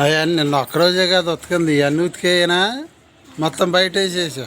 అవన్నీ నిన్న ఒక్కరోజే కాదు ఉతికింది. ఇవన్నీ ఉతికేయనా? మొత్తం బయట వేసేసా.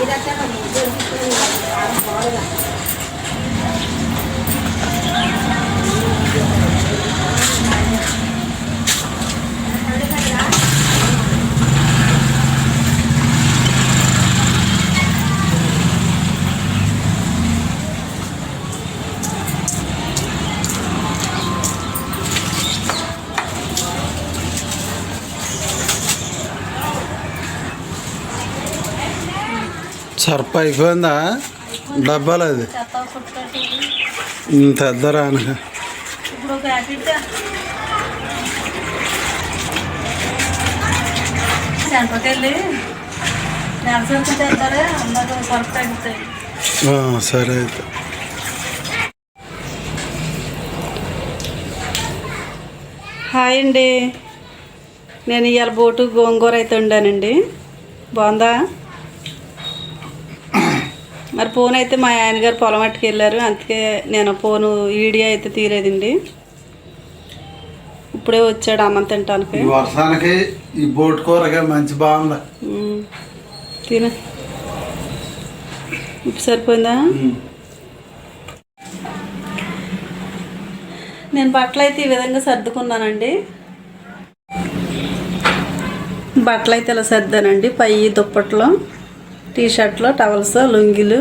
给他加上米就 là mình 的。సర్ప అయిపోయిందా? డబ్బాలు అది. తెద్దరా అనక సరే అయితే. హాయ్ అండి. నేను ఇవాళ బోటు గోంగూర అయితే వండానండి. బాగుందా? మరి ఫోన్ అయితే మా ఆయన గారు పొలం అట్టుకు వెళ్ళారు. అందుకే నేను ఫోను వీడియో అయితే తీరేదండి ఇప్పుడే వచ్చాడు అన్నం తినటానికి. ఈ వర్షానికి ఈ బోట్ కూరగా మంచి బాగుంది. తిను. ఉప్పు సరిపోయిందా? నేను బట్టలు అయితే ఈ విధంగా సర్దుకున్నానండి. బట్టలు అయితే ఇలా సర్దానండి పై దుప్పట్లో. టీ షర్ట్లు టవల్స్ లుంగీలు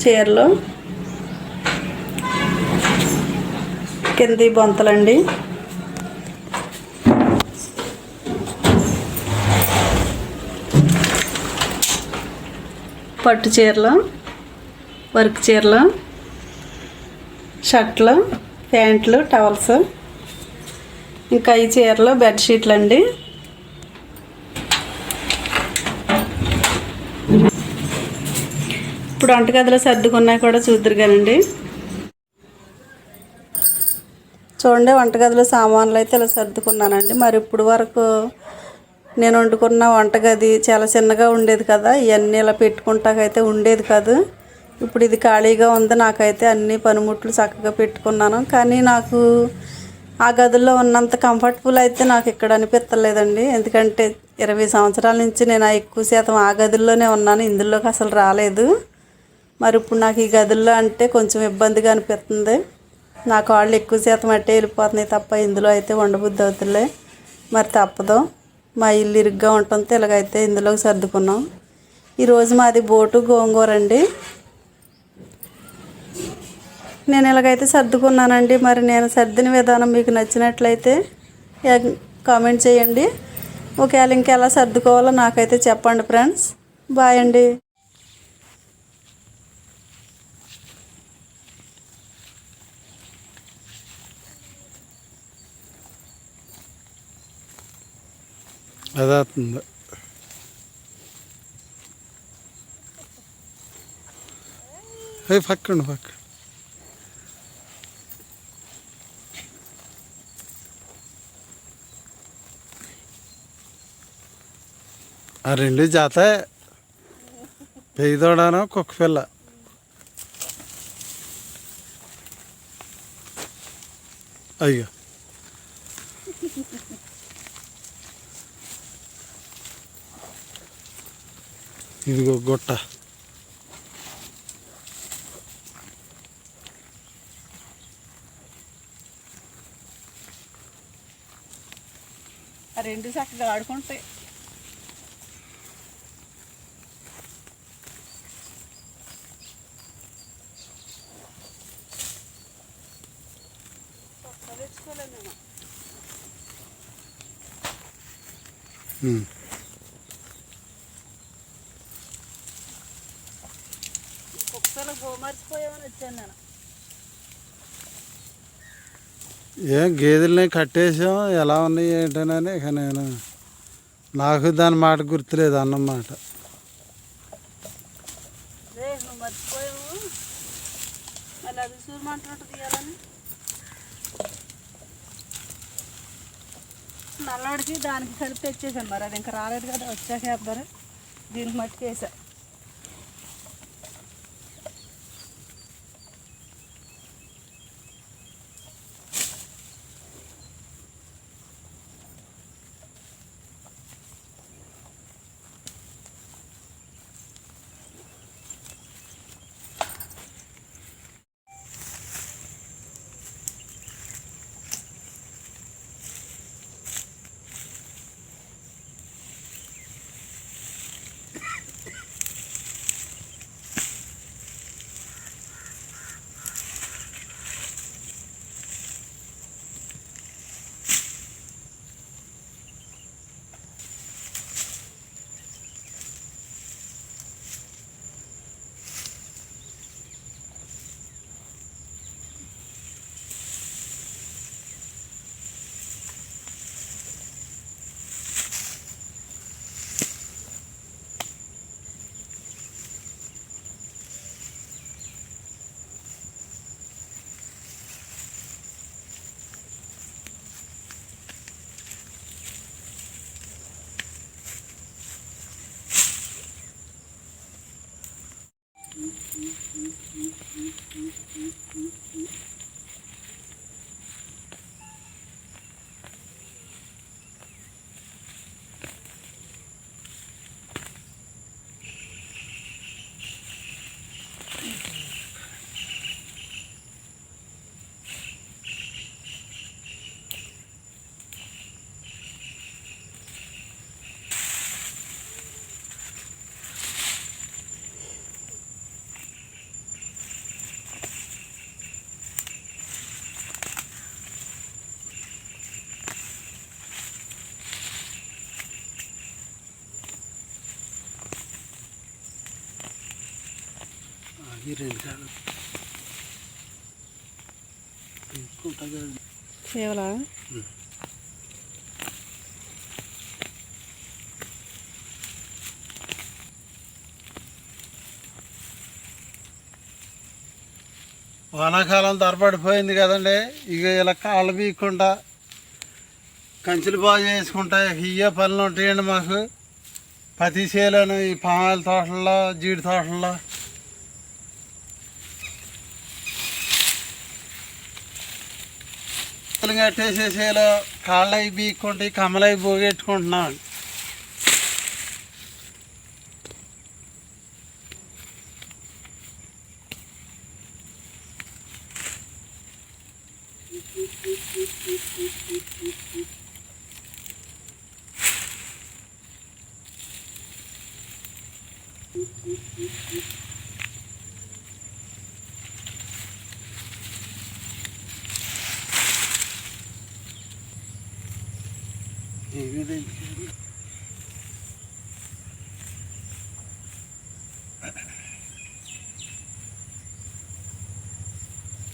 చీరలు కింది బొంతలండి. పట్టు చీరలు వర్క్ చీరలు షర్ట్లు ప్యాంట్లు టవల్స్. ఇంకా ఈ చీరలు బెడ్షీట్లు అండి ఇప్పుడు వంటగదిలో సర్దుకున్నాయి కూడా చూద్దరు కానండి చూడండి వంటగదిలో సామాన్లు అయితే ఇలా సర్దుకున్నానండి. మరి ఇప్పుడు వరకు నేను వండుకున్న వంటగది చాలా చిన్నగా ఉండేది కదా ఇవన్నీ ఇలా పెట్టుకుంటాకైతే ఉండేది కాదు. ఇప్పుడు ఇది ఖాళీగా ఉంది నాకైతే అన్ని పనిముట్లు చక్కగా పెట్టుకున్నాను. కానీ నాకు ఆ గదుల్లో ఉన్నంత కంఫర్టబుల్ అయితే నాకు ఇక్కడ అనిపించలేదండి ఎందుకంటే ఇరవై సంవత్సరాల నుంచి నేను ఎక్కువ శాతం ఆ గదుల్లోనే ఉన్నాను ఇందులోకి అసలు రాలేదు. మరి ఇప్పుడు నాకు ఈ గదుల్లో అంటే కొంచెం ఇబ్బందిగా అనిపిస్తుంది. నా కాళ్ళు ఎక్కువ శాతం అట్టే వెళ్ళిపోతున్నాయి తప్ప ఇందులో అయితే ఉండబుద్ధి అవుతులే. మరి తప్పదు. మా ఇల్లు ఇరుగ్గా ఉంటుంది. ఇలాగైతే ఇందులోకి సర్దుకున్నాం. ఈరోజు మాది బోటు గోంగూర అండి. నేను ఇలాగైతే సర్దుకున్నానండి. మరి నేను సర్దిన విధానం మీకు నచ్చినట్లయితే కామెంట్ చేయండి. ఒకవేళ ఇంకెలా సర్దుకోవాలో నాకైతే చెప్పండి ఫ్రెండ్స్. బాయ్ అండి. అదే అవుతుంది ఏ పక్కండి పక్క ఆ రెండు జాత పెయ్యి కుక్క పిల్ల. అయ్యో. ఇదిగో గొట్ట. ఆ రెండు చక్కగా ఆడుకుంటాయి తెచ్చుకోలేదు నేను గోమర్చిపోయామని వచ్చాను నేను. ఏం గేదెల్ని కట్టేసాం ఎలా ఉన్నాయి ఏంటనని ఇక నేను నాకు దాని మాట గుర్తులేదు అన్నమాట మళ్ళీ అది తీయాలని? నల్లడికి దానికి కలిపి తెచ్చేసాను మరి అది ఇంకా రాలేదు కదా వచ్చాక వేద్దారు దీనికి మట్టుకు వేసా. ఈ రెండు వానాకాలం తరబడిపోయింది కదండి. ఇక ఇలా కాళ్ళు బీక్కుండా కంచెలు బాగు చేసుకుంటా ఇయ్యే పనులు ఉంటాయండి మాకు. పతి చేలను ఈ పామాయిల తోటల్లో జీడి తోటల్లో. కట్టేసేసేలో కాళ్ళు అవి బీక్కుంటే కమ్మలు అవి పోగొట్టుకుంటున్నాం ఏమీ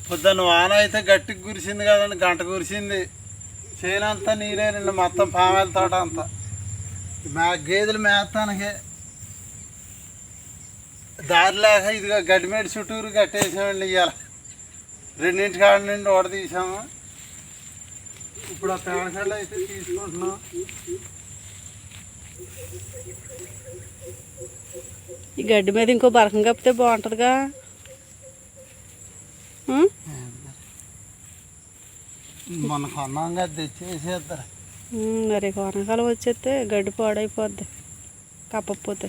పొద్దున్న వాన అయితే గట్టికి కురిసింది కదండి గంట కురిసింది. చేనంతా నీరేనండి మొత్తం పామాయిల తోట అంతా. మా గేదెలు మేస్తానికి దారి లేక ఇదిగో గడ్డిమేడి చుట్టూరు కట్టేసామండి ఇవాళ రెండింటి కాడ నుండి ఓడ తీసాము. ఇప్పుడు ఆ పేడకళ్ళు అయితే తీసుకుంటున్నాం. ఈ గడ్డి మీద ఇంకో బరకం కప్పితే బాగుంటుందిగా. మన మనకు తెచ్చేసేద్దరు. మరి వానకాలం వచ్చేస్తే గడ్డి పాడైపోద్ది కప్పపోతే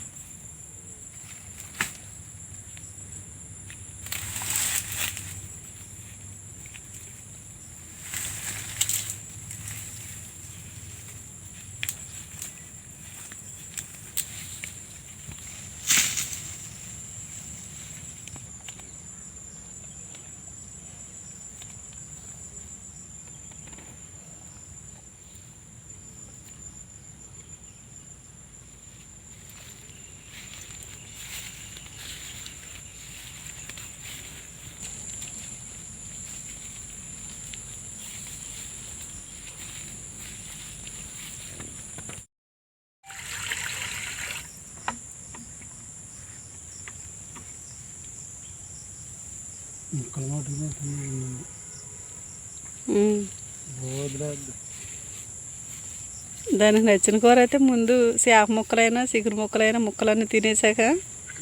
దానికి నచ్చిన కూర అయితే ముందు చేప ముక్కలైనా చిగురు ముక్కలైనా ముక్కలన్నీ తినేసాక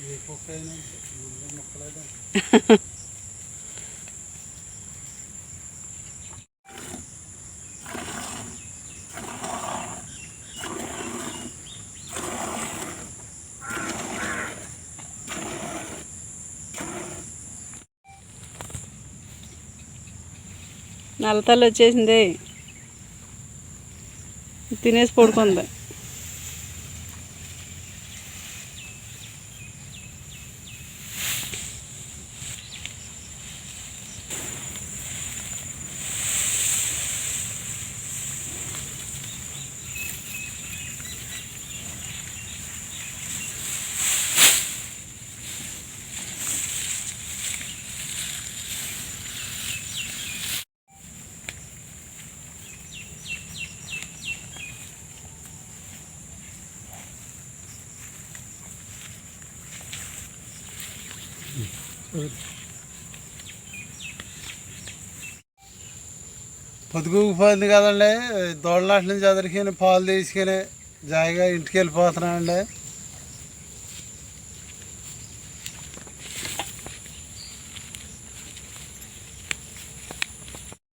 ఏ కుక్క అయినా అంతే. ముందు ముక్కలైనా నల్లతల్లి వచ్చేసింది. తినేసి పడుకుంది. పొద్దుగుపోయింది కదండి. దోళ్ళ నుంచి అదరికి పాలు తీసుకుని జాయిగా ఇంటికి వెళ్ళిపోతున్నానండి.